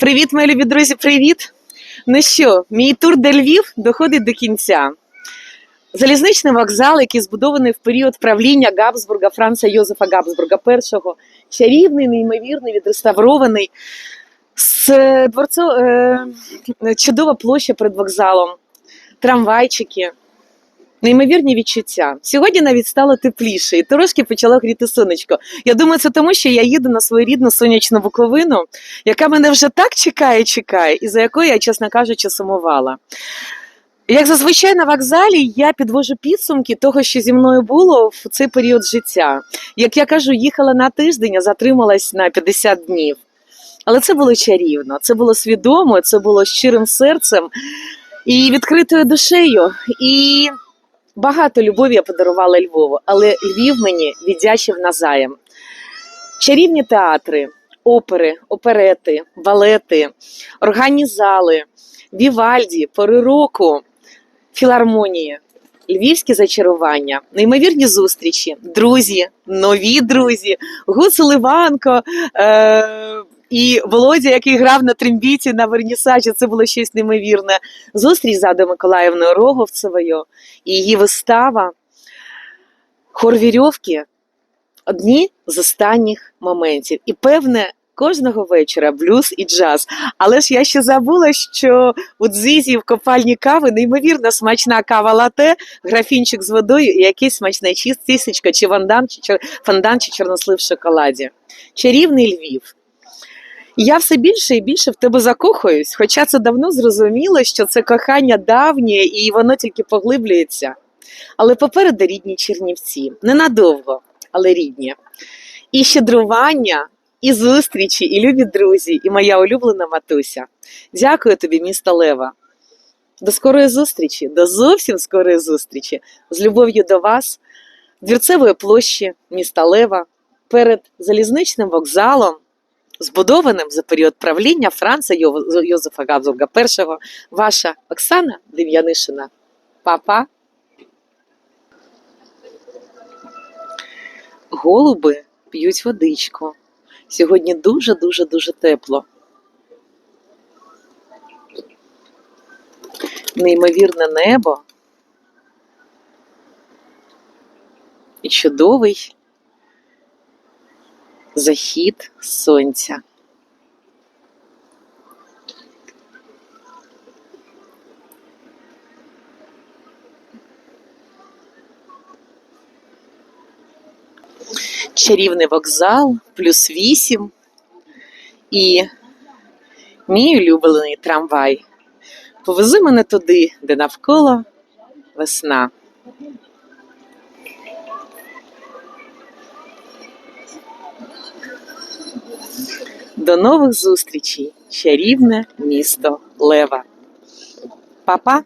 Привіт, мої любі друзі, привіт! Ну що, мій тур де Львів доходить до кінця. Залізничний вокзал, який збудований в період правління Габсбурга, Франца Йозефа Габсбурга І, чарівний, неймовірний, відреставрований. З дворцо, е, чудова площа перед вокзалом, трамвайчики, неймовірні відчуття. Сьогодні навіть стало тепліше і трошки почало гріти сонечко. Я думаю, це тому, що я їду на свою рідну сонячну Буковину, яка мене вже так чекає, чекає, і за якою я, чесно кажучи, сумувала. Як зазвичай на вокзалі я підвожу підсумки того, що зі мною було в цей період життя. Як я кажу, їхала на тиждень, а затрималась на 50 днів. Але це було чарівно, це було свідомо, це було щирим серцем і відкритою душею. І багато любові я подарувала Львову, але Львів мені віддячив назаєм. Чарівні театри, опери, оперети, балети, органні зали, Вівальді, пори року, філармонії, львівські зачарування, неймовірні зустрічі, друзі, нові друзі, Гуцул Іванко е- і Володя, який грав на трембіті на вернісажі. Це було щось неймовірне. Зустріч з Адою Миколаївною Роговцевою і її вистава. Хор вірьовки одні з останніх моментів. І певне. Кожного вечора блюз і джаз. Але ж я ще забула, що у дзизі в копальні кави неймовірно смачна кава лате, графінчик з водою і якесь смачне чист- чи вандан, чи чор... фондан, чи чорнослив в шоколаді. Чарівний Львів. Я все більше і більше в тебе закохуюсь, хоча це давно зрозуміло, що це кохання давнє і воно тільки поглиблюється. Але попереду рідні Чернівці. Ненадовго, але рідні. І щедрування, і зустрічі, і любі друзі, і моя улюблена матуся. Дякую тобі, місто Лева. До скорої зустрічі, до зовсім скорої зустрічі. З любов'ю до вас, двірцевої площі міста Лева, перед залізничним вокзалом, збудованим за період правління Франца Йо- Йозефа Габсбурга І, ваша Оксана Дем'янишина. Папа. Голуби п'ють водичку. Сьогодні дуже дуже дуже тепло. Неймовірне небо. І чудовий захід сонця. Чарівний вокзал, плюс вісім. І мій улюблений трамвай. Повези мене туди, де навколо весна. До нових зустрічей, чарівне місто Лева. Па-па!